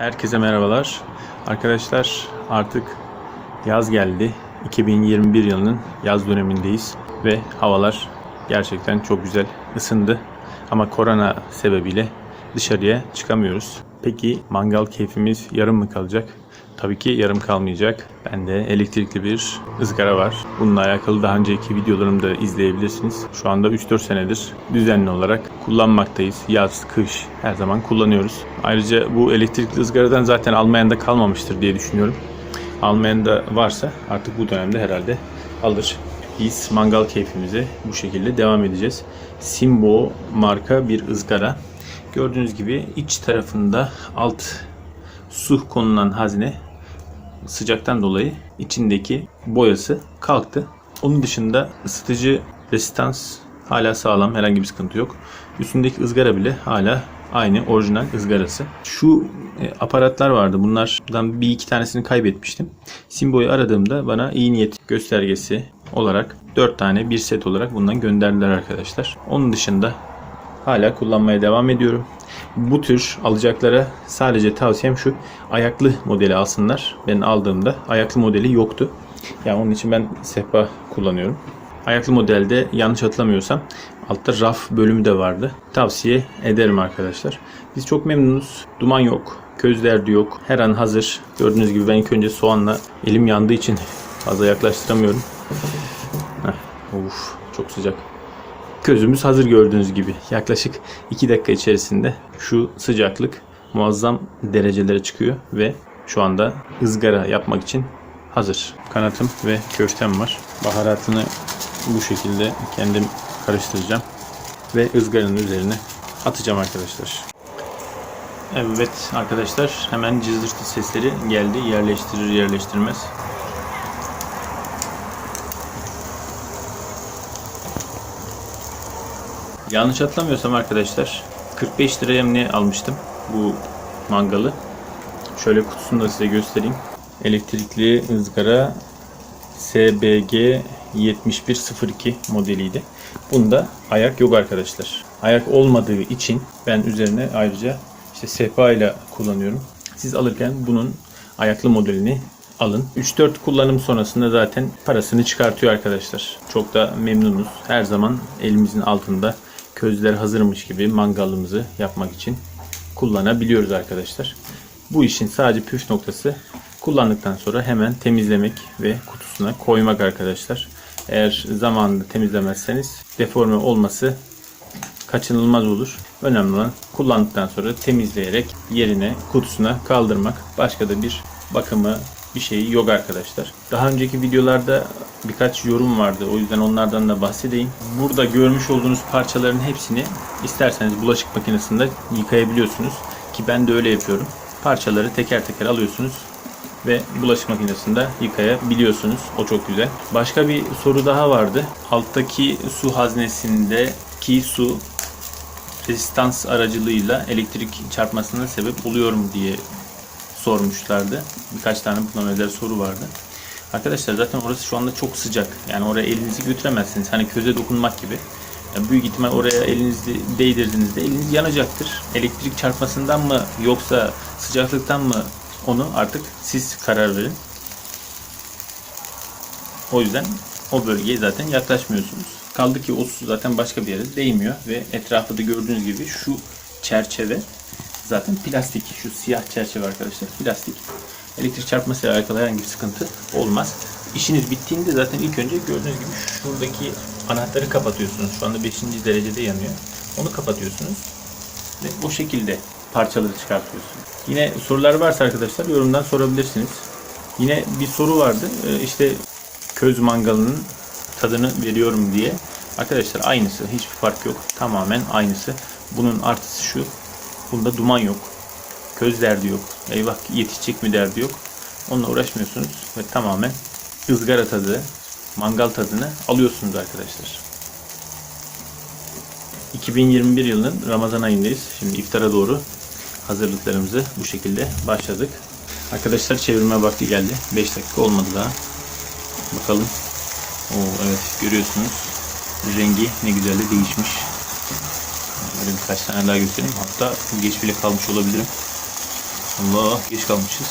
Herkese merhabalar. Arkadaşlar artık yaz geldi. 2021 yılının yaz dönemindeyiz ve havalar gerçekten çok güzel ısındı. Ama korona sebebiyle dışarıya çıkamıyoruz. Peki mangal keyfimiz yarım mı kalacak? Tabii ki yarım kalmayacak. Bende elektrikli bir ızgara var. Bununla alakalı daha önceki videolarımı da izleyebilirsiniz. Şu anda 3-4 senedir düzenli olarak kullanmaktayız. Yaz, kış her zaman kullanıyoruz. Ayrıca bu elektrikli ızgaradan zaten almayan da kalmamıştır diye düşünüyorum. Almayan da varsa artık bu dönemde herhalde alır. Biz mangal keyfimize bu şekilde devam edeceğiz. Simbo marka bir ızgara. Gördüğünüz gibi iç tarafında alt su konulan hazne sıcaktan dolayı içindeki boyası kalktı. Onun dışında ısıtıcı resistans hala sağlam. Herhangi bir sıkıntı yok. Üstündeki ızgara bile hala aynı orijinal ızgarası. Şu e, aparatlar vardı. Bunlardan bir iki tanesini kaybetmiştim. Simbo'yu aradığımda bana iyi niyet göstergesi olarak 4 tane bir set olarak bundan gönderdiler arkadaşlar. Onun dışında hala kullanmaya devam ediyorum. Bu tür alacaklara sadece tavsiyem şu. Ayaklı modeli alsınlar. Ben aldığımda ayaklı modeli yoktu. Yani onun için ben sehpa kullanıyorum. Ayaklı modelde yanlış hatırlamıyorsam altta raf bölümü de vardı. Tavsiye ederim arkadaşlar. Biz çok memnunuz. Duman yok. Köz derdi yok. Her an hazır. Gördüğünüz gibi ben ilk önce soğanla elim yandığı için fazla yaklaştıramıyorum. Heh, of, çok sıcak. Közümüz hazır gördüğünüz gibi. Yaklaşık 2 dakika içerisinde şu sıcaklık muazzam derecelere çıkıyor ve şu anda ızgara yapmak için hazır. Kanatım ve köftem var. Baharatını bu şekilde kendim karıştıracağım ve ızgaranın üzerine atacağım arkadaşlar. Evet arkadaşlar hemen cızırtı sesleri geldi yerleştirir yerleştirmez. Yanlış hatırlamıyorsam arkadaşlar 45 liraya ne almıştım bu mangalı. Şöyle kutusunu da size göstereyim. Elektrikli ızgara SBG 7102 modeliydi. Bunda ayak yok arkadaşlar. Ayak olmadığı için ben üzerine ayrıca işte sehpa ile kullanıyorum. Siz alırken bunun ayaklı modelini alın. 3-4 kullanım sonrasında zaten parasını çıkartıyor arkadaşlar. Çok da memnunuz. Her zaman elimizin altında közler hazırmış gibi mangalımızı yapmak için kullanabiliyoruz arkadaşlar. Bu işin sadece püf noktası kullandıktan sonra hemen temizlemek ve kutusuna koymak arkadaşlar. Eğer zamanında temizlemezseniz deforme olması kaçınılmaz olur. Önemli olan kullandıktan sonra temizleyerek yerine kutusuna kaldırmak. Başka da bir bakımı bir şeyi yok arkadaşlar. Daha önceki videolarda birkaç yorum vardı. O yüzden onlardan da bahsedeyim. Burada görmüş olduğunuz parçaların hepsini isterseniz bulaşık makinesinde yıkayabiliyorsunuz. Ki ben de öyle yapıyorum. Parçaları teker teker alıyorsunuz ve bulaşık makinesinde yıkayabiliyorsunuz. O çok güzel. Başka bir soru daha vardı. Alttaki su haznesindeki su rezistans aracılığıyla elektrik çarpmasına sebep oluyor mu diye sormuşlardı. Birkaç tane buna benzer soru vardı. Arkadaşlar zaten orası şu anda çok sıcak. Yani oraya elinizi götüremezsiniz. Hani köze dokunmak gibi. Yani büyük ihtimal oraya elinizi değdirdiğinizde eliniz yanacaktır. Elektrik çarpmasından mı yoksa sıcaklıktan mı onu artık siz karar verin. O yüzden o bölgeye zaten yaklaşmıyorsunuz. Kaldı ki o su zaten başka bir yere değmiyor ve etrafı da gördüğünüz gibi şu çerçeve zaten plastik. Şu siyah çerçeve arkadaşlar plastik. Elektrik çarpmasıyla alakalı herhangi bir sıkıntı olmaz. İşiniz bittiğinde zaten ilk önce gördüğünüz gibi şuradaki anahtarı kapatıyorsunuz. Şu anda 5. derecede yanıyor. Onu kapatıyorsunuz. Ve o şekilde parçaları çıkartıyorsunuz. Yine sorular varsa arkadaşlar yorumdan sorabilirsiniz. Yine bir soru vardı. Ee, işte köz mangalının tadını veriyorum diye. Arkadaşlar aynısı. Hiçbir fark yok. Tamamen aynısı. Bunun artısı şu. Bunda duman yok. Köz derdi yok. Eyvah yetişecek mi derdi yok. Onunla uğraşmıyorsunuz ve tamamen ızgara tadı, mangal tadını alıyorsunuz arkadaşlar. 2021 yılının Ramazan ayındayız. Şimdi iftara doğru hazırlıklarımızı bu şekilde başladık. Arkadaşlar çevirme vakti geldi. 5 dakika olmadı daha. Bakalım. Oo, evet görüyorsunuz. Rengi ne güzel de değişmiş. Böyle birkaç tane daha göstereyim. Hatta geç bile kalmış olabilirim. Allah geç kalmışız.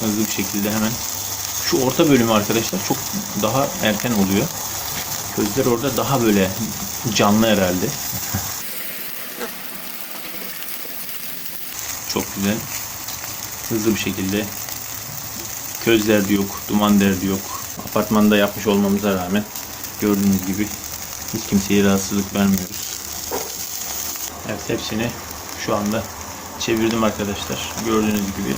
Hızlı bir şekilde hemen. Şu orta bölümü arkadaşlar çok daha erken oluyor. Közler orada daha böyle canlı herhalde. çok güzel. Hızlı bir şekilde köz derdi yok, duman derdi yok. Apartmanda yapmış olmamıza rağmen gördüğünüz gibi hiç kimseye rahatsızlık vermiyoruz. Evet hepsini şu anda çevirdim arkadaşlar. Gördüğünüz gibi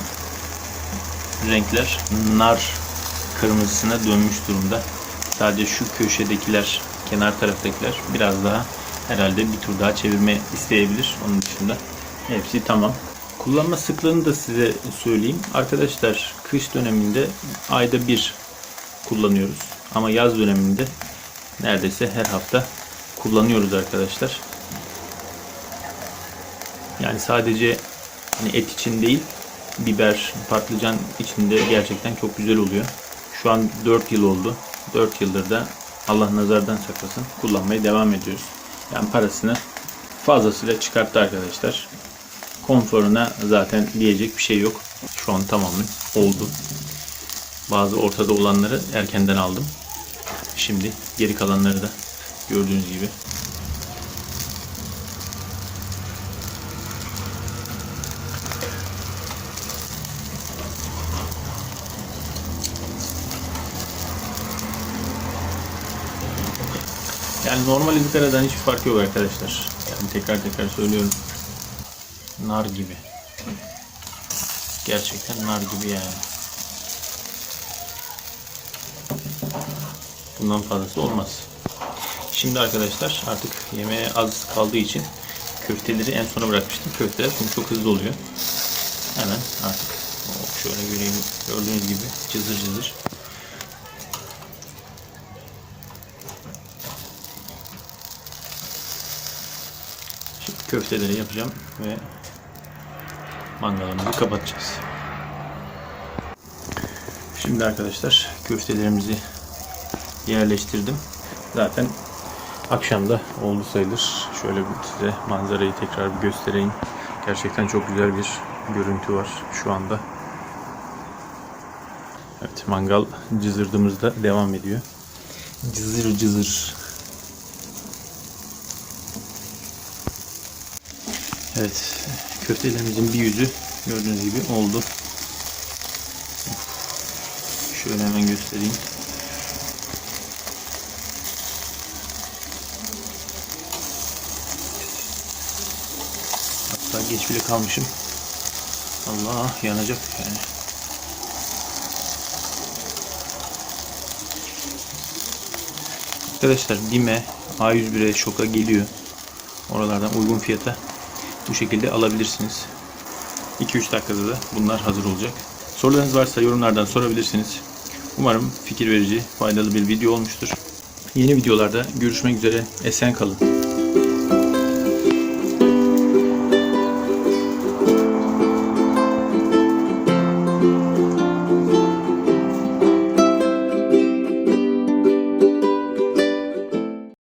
renkler nar kırmızısına dönmüş durumda. Sadece şu köşedekiler, kenar taraftakiler biraz daha herhalde bir tur daha çevirme isteyebilir. Onun dışında hepsi tamam. Kullanma sıklığını da size söyleyeyim. Arkadaşlar kış döneminde ayda bir kullanıyoruz. Ama yaz döneminde neredeyse her hafta kullanıyoruz arkadaşlar. Yani sadece hani et için değil, biber, patlıcan için de gerçekten çok güzel oluyor. Şu an 4 yıl oldu. 4 yıldır da Allah nazardan saklasın kullanmaya devam ediyoruz. Yani parasını fazlasıyla çıkarttı arkadaşlar. Konforuna zaten diyecek bir şey yok. Şu an tamamen oldu. Bazı ortada olanları erkenden aldım. Şimdi geri kalanları da gördüğünüz gibi Yani normal ızgaradan hiçbir farkı yok arkadaşlar. Yani tekrar tekrar söylüyorum. Nar gibi. Gerçekten nar gibi yani. Bundan fazlası olmaz. Şimdi arkadaşlar artık yemeğe az kaldığı için köfteleri en sona bırakmıştım. Köfteler çünkü çok hızlı oluyor. Hemen artık şöyle göreyim gördüğünüz gibi cızır cızır. Şimdi köfteleri yapacağım ve mangalımızı kapatacağız. Şimdi arkadaşlar köftelerimizi yerleştirdim. Zaten akşamda oldu sayılır. Şöyle size manzarayı tekrar bir göstereyim. Gerçekten çok güzel bir görüntü var şu anda. Evet mangal cızırdığımızda devam ediyor. Cızır cızır. Evet köftelerimizin bir yüzü gördüğünüz gibi oldu. Şöyle hemen göstereyim. Hatta geç bile kalmışım. Allah yanacak yani. Arkadaşlar Bime A101'e şoka geliyor. Oralardan uygun fiyata bu şekilde alabilirsiniz. 2-3 dakikada da bunlar hazır olacak. Sorularınız varsa yorumlardan sorabilirsiniz. Umarım fikir verici, faydalı bir video olmuştur. Yeni videolarda görüşmek üzere. Esen kalın.